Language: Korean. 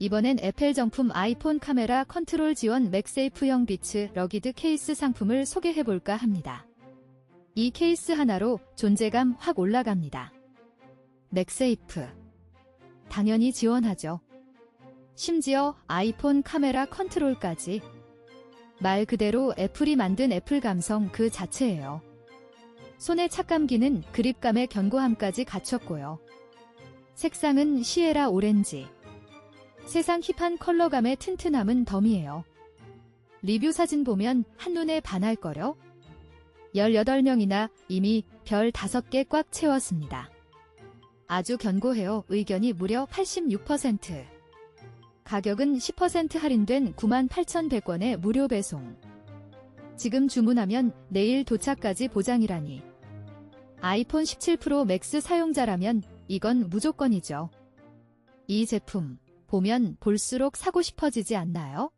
이번엔 애플 정품 아이폰 카메라 컨트롤 지원 맥세이프형 비츠 러기드 케이스 상품을 소개해볼까 합니다. 이 케이스 하나로 존재감 확 올라갑니다. 맥세이프. 당연히 지원하죠. 심지어 아이폰 카메라 컨트롤까지. 말 그대로 애플이 만든 애플 감성 그 자체예요. 손의 착감기는 그립감의 견고함까지 갖췄고요. 색상은 시에라 오렌지. 세상 힙한 컬러감의 튼튼함은 덤이에요. 리뷰 사진 보면 한눈에 반할 거려? 18명이나 이미 별 5개 꽉 채웠습니다. 아주 견고해요. 의견이 무려 86%. 가격은 10% 할인된 98,100원의 무료 배송. 지금 주문하면 내일 도착까지 보장이라니. 아이폰 17 프로 맥스 사용자라면 이건 무조건이죠. 이 제품 보면 볼수록 사고 싶어지지 않나요?